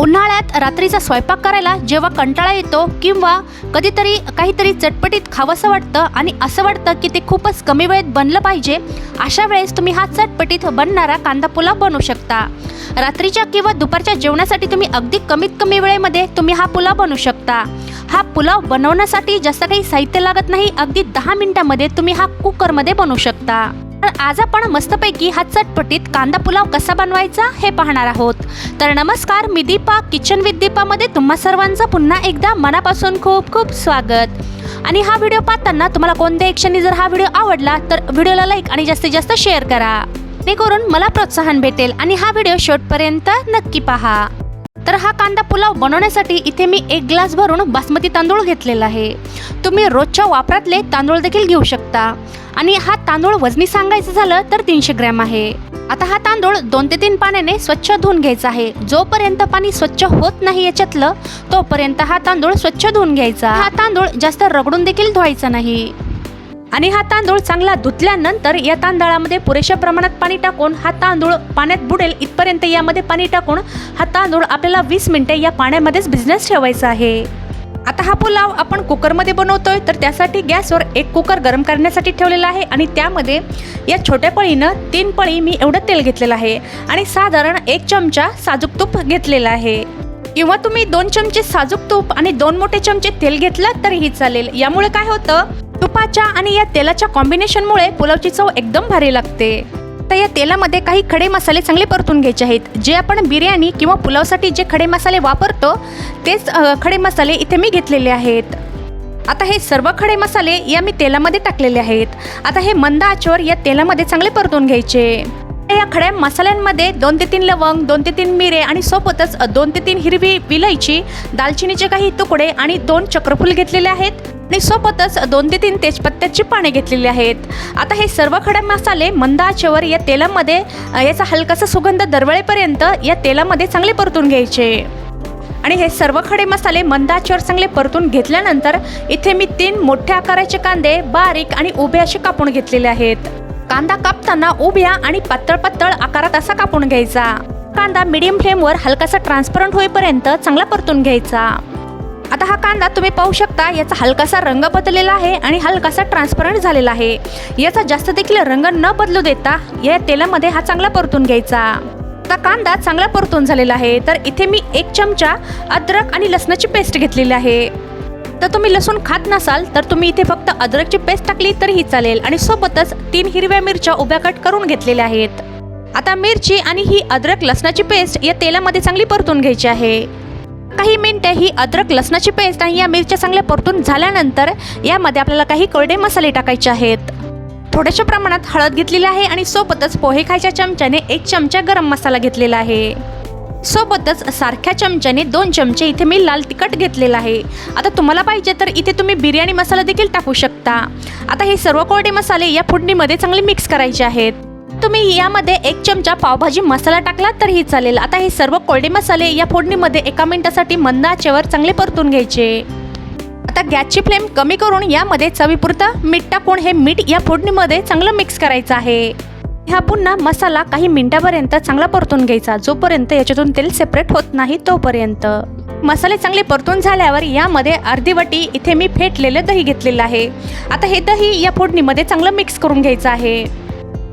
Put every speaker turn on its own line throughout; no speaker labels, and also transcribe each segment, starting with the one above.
उन्हाळ्यात रात्रीचा स्वयंपाक करायला जेव्हा कंटाळा येतो किंवा कधीतरी काहीतरी चटपटीत खावंसं वाटतं आणि असं वाटतं की ते खूपच कमी वेळेत बनलं पाहिजे अशा वेळेस तुम्ही हा चटपटीत बनणारा कांदा पुलाव बनवू शकता. रात्रीच्या किंवा दुपारच्या जेवणासाठी तुम्ही अगदी कमीत कमी वेळेमध्ये तुम्ही हा पुलाव बनवू शकता. हा पुलाव बनवण्यासाठी जास्त काही साहित्य लागत नाही अगदी दहा मिनिटामध्ये तुम्ही हा कुकरमध्ये बनवू शकता. तर आज आपण मस्तपैकी हा चटपटीत कांदा पुलाव कसा बनवायचा हे पाहणार आहोत. तर नमस्कार मी दीपा किचन विथ दीपामध्ये तुम्हा सर्वांचं पुन्हा एकदा मनापासून खूप खूप स्वागत. आणि हा व्हिडिओ पाहताना तुम्हाला कोणत्या क्षणी जर हा व्हिडिओ आवडला तर व्हिडिओला लाईक आणि जास्तीत जास्त शेअर करा. ते करून मला प्रोत्साहन भेटेल आणि हा व्हिडिओ शेवटपर्यंत नक्की पहा. तर हा कांदा पुलाव बनवण्यासाठी इथे मी एक ग्लास भरून बासमती तांदूळ घेतलेला आहे. तुम्ही रोजच्या वापरातले तांदूळ देखील घेऊ शकता. आणि हा तांदूळ वजनी सांगायचं झालं तर तीनशे ग्रॅम आहे. आता हा तांदूळ दोन ते तीन पाण्याने स्वच्छ धुवून घ्यायचा आहे. जोपर्यंत पाणी स्वच्छ होत नाही याच्यातलं तोपर्यंत हा तांदूळ स्वच्छ धुवून घ्यायचा. हा तांदूळ जास्त रगडून देखील धुवायचा नाही. आणि हा तांदूळ चांगला धुतल्यानंतर या तांदळामध्ये पुरेशा प्रमाणात पाणी टाकून हा तांदूळ पाण्यात बुडेल इथपर्यंत यामध्ये पाणी टाकून हा तांदूळ आपल्याला वीस मिनिटे या पाण्यामध्येच बिझनेस ठेवायचा आहे. आता हा पुलाव आपण कुकरमध्ये बनवतोय तर त्यासाठी गॅसवर एक कुकर गरम करण्यासाठी ठेवलेला आहे आणि त्यामध्ये या छोट्या पळीनं तीन पळी मी एवढं तेल घेतलेलं आहे आणि साधारण एक चमचा साजूक तूप घेतलेला आहे. किंवा तुम्ही दोन चमचे साजूक तूप आणि दोन मोठे चमचे तेल घेतलं तरीही चालेल. यामुळे काय होतं तुपाच्या आणि या तेलाच्या कॉम्बिनेशनमुळे पुलावची चव एकदम भारी लागते. तर या तेलामध्ये काही खडे मसाले चांगले परतून घ्यायचे आहेत. जे आपण बिर्याणी किंवा पुलावसाठी जे खडे मसाले वापरतो तेच खडे मसाले इथे मी घेतलेले आहेत. आता हे सर्व खडे मसाले या मी तेलामध्ये टाकलेले आहेत. आता हे मंद आचवर या तेलामध्ये चांगले परतून घ्यायचे. या खड्या मसाल्यांमध्ये दोन ते तीन लवंग दोन ते तीन मिरे आणि सोबतच दोन ते तीन हिरवी विलायची दालचिनीचे काही तुकडे आणि दोन चक्रफूल घेतलेले आहेत. आणि सोबतच दोन ते तीन तेजपत्त्याची पाने घेतलेली आहेत. आता हे सर्व खडे मसाले मंद आचेवर या तेलामध्ये याचा हलकासा सुगंध दरवळेपर्यंत या तेलामध्ये चांगले परतून घ्यायचे. आणि हे सर्व खडे मसाले मंदाच्यावर चांगले परतून घेतल्यानंतर इथे मी तीन मोठ्या आकाराचे कांदे बारीक आणि उभे असे कापून घेतलेले आहेत. कांदा कापताना उभ्या आणि पातळ पातळ आकारात असा कापून घ्यायचा. कांदा मिडियम फ्लेमवर हलकासा ट्रान्सपरंट होईपर्यंत चांगला परतून घ्यायचा. आता हा कांदा तुम्ही पाहू शकता याचा हलकासा रंग बदललेला आहे आणि हलकासा ट्रान्सपरंट झालेला आहे. याचा जास्त देखील रंग न बदलू देता या तेलामध्ये हा चांगला परतून घ्यायचा. आता कांदा चांगला परतून झालेला आहे तर इथे मी एक चमचा अद्रक आणि लसणाची पेस्ट घेतलेली आहे. तर तुम्ही लसूण खात नसाल तर तुम्ही इथे फक्त अद्रकची पेस्ट टाकली तरीही चालेल आणि सोबतच तीन हिरव्या मिरच्या उभ्या कट करून घेतलेल्या आहेत. आता मिरची आणि ही अद्रक लसणाची पेस्ट या तेलामध्ये चांगली परतून घ्यायची आहे. काही मिनटे ही अद्रक लसणाची पेस्ट आणि या मिरच्या चांगल्या परतून झाल्यानंतर यामध्ये आपल्याला काही कोरडे मसाले टाकायचे आहेत. थोड्याशा प्रमाणात हळद घेतलेली आहे आणि सोबतच पोहे खायच्या चमच्याने एक चमचा गरम मसाला घेतलेला आहे. सोबतच सारख्या चमच्याने दोन चमचे इथे मी लाल तिखट घेतलेलं आहे. आता तुम्हाला पाहिजे तर इथे तुम्ही बिर्याणी मसाला देखील टाकू शकता. आता हे सर्व कोरडे मसाले या फोडणीमध्ये चांगले मिक्स करायचे आहेत. तुम्ही यामध्ये एक चमचा पावभाजी मसाला टाकला तरीही चालेल. आता हे सर्व कोरडे मसाले या फोडणीमध्ये एका मिनिटासाठी मंद आचेवर चांगले परतून घ्यायचे. आता गॅसची फ्लेम कमी करून यामध्ये चवीपुरतं मीठ टाकून हे मीठ या फोडणीमध्ये चांगलं मिक्स करायचं आहे. हा पुन्हा मसाला काही मिनिटापर्यंत चांगला परतून घ्यायचा. जोपर्यंत याच्यातून तेल सेपरेट होत नाही तोपर्यंत. मसाले चांगले परतून झाल्यावर यामध्ये अर्धी वाटी इथे मी फेटलेलं दही घेतलेलं आहे. आता हे दही या फोडणीमध्ये चांगलं मिक्स करून घ्यायचं आहे.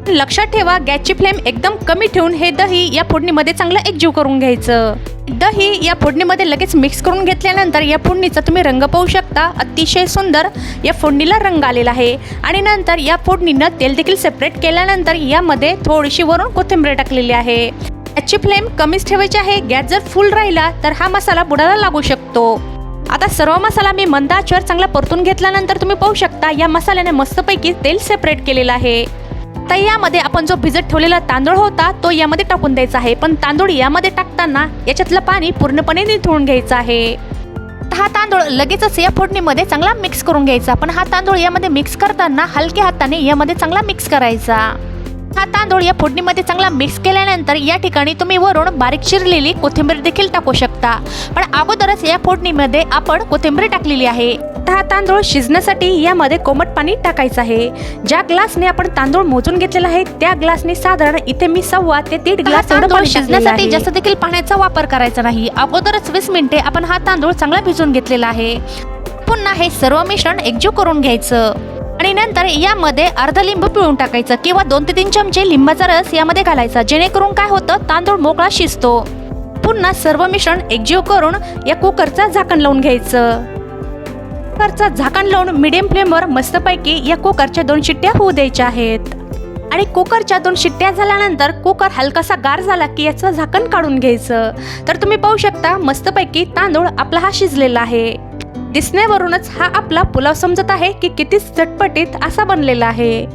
लक्षात ठेवा गॅसची फ्लेम एकदम कमी ठेवून हे दही या फोडणीमध्ये चांगलं एकजीव करून घ्यायचं. दही या फोडणीमध्ये लगेच मिक्स करून घेतल्यानंतर या फोडणीचा तुम्ही रंग पाहू शकता. अतिशय सुंदर या फोडणीला रंग आलेला आहे. आणि नंतर या फोडणीनं तेल देखील सेपरेट केल्यानंतर यामध्ये थोडीशी वरून कोथिंबीर टाकलेली आहे. याची फ्लेम कमीच ठेवायची आहे. गॅस जर फुल राहिला तर हा मसाला बुडाला लागू शकतो. आता सर्व मसाला मी मंद आचेवर चांगला परतून घेतल्यानंतर तुम्ही पाहू शकता या मसाल्याने मस्तपैकी तेल सेपरेट केलेलं आहे. तर यामध्ये आपण जो भिजत ठेवलेला तांदूळ होता तो यामध्ये टाकून द्यायचा आहे. पण तांदूळ यामध्ये टाकताना याच्यातलं पाणी पूर्णपणे निथळून घ्यायचं आहे. तर हा तांदूळ लगेचच या फोडणीमध्ये चांगला मिक्स करून घ्यायचा. पण हा तांदूळ यामध्ये मिक्स करताना हलक्या हाताने यामध्ये चांगला मिक्स करायचा. हा तांदूळ या फोडणीमध्ये चांगला मिक्स केल्यानंतर या ठिकाणी तुम्ही वरून बारीक चिरलेली कोथिंबीर देखील टाकू शकता. पण अगोदरच या फोडणीमध्ये आपण कोथिंबीर टाकलेली आहे. हा तांदूळ शिजण्यासाठी यामध्ये कोमट पाणी टाकायचं आहे. ज्या ग्लासने आपण तांदूळ मोजून घेतलेला आहे त्या ग्लासने साधारण इथे मी सव्वा ते दीड ग्लास पाणी शिजण्यासाठी जास्त देखील पाण्याचा वापर करायचा नाही. अगोदरच वीस मिनिटे आपण हा तांदूळ चांगला भिजून घेतलेला आहे. पुन्हा हे सर्व मिश्रण एकजीव करून घ्यायचं. आणि नंतर यामध्ये अर्ध लिंबू पिळून टाकायचं किंवा दोन ते तीन चमचे लिंबाचा रस यामध्ये घालायचा जेणेकरून काय होतं? तांदूळ मोकळा शिजतो. पुन्हा सर्व मिश्रण एकजीव करून या कुकरचं झाकण लावून घ्यायचं. कुकरचं झाकण लावून मिडियम फ्लेमवर मस्तपैकी या कुकरच्या दोन शिट्ट्या होऊ द्यायच्या आहेत. आणि कुकरच्या दोन शिट्ट्या झाल्यानंतर कुकर हलकासा गार झाला की याचं झाकण काढून घ्यायचं. तर तुम्ही पाहू शकता मस्तपैकी तांदूळ आपला हा शिजलेला आहे. दिसण्यावरूनच हा आपला पुलाव समजत आहे की किती चटपटीत असा बनलेला आहे.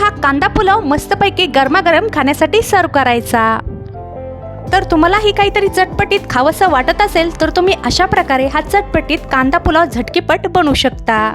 हा कांदा पुलाव मस्तपैकी गरमागरम खाण्यासाठी सर्व करायचा. तर तुम्हालाही काहीतरी चटपटीत खावंसं वाटत असेल तर तुम्ही अशा प्रकारे हा चटपटीत कांदा पुलाव झटकीपट बनवू शकता.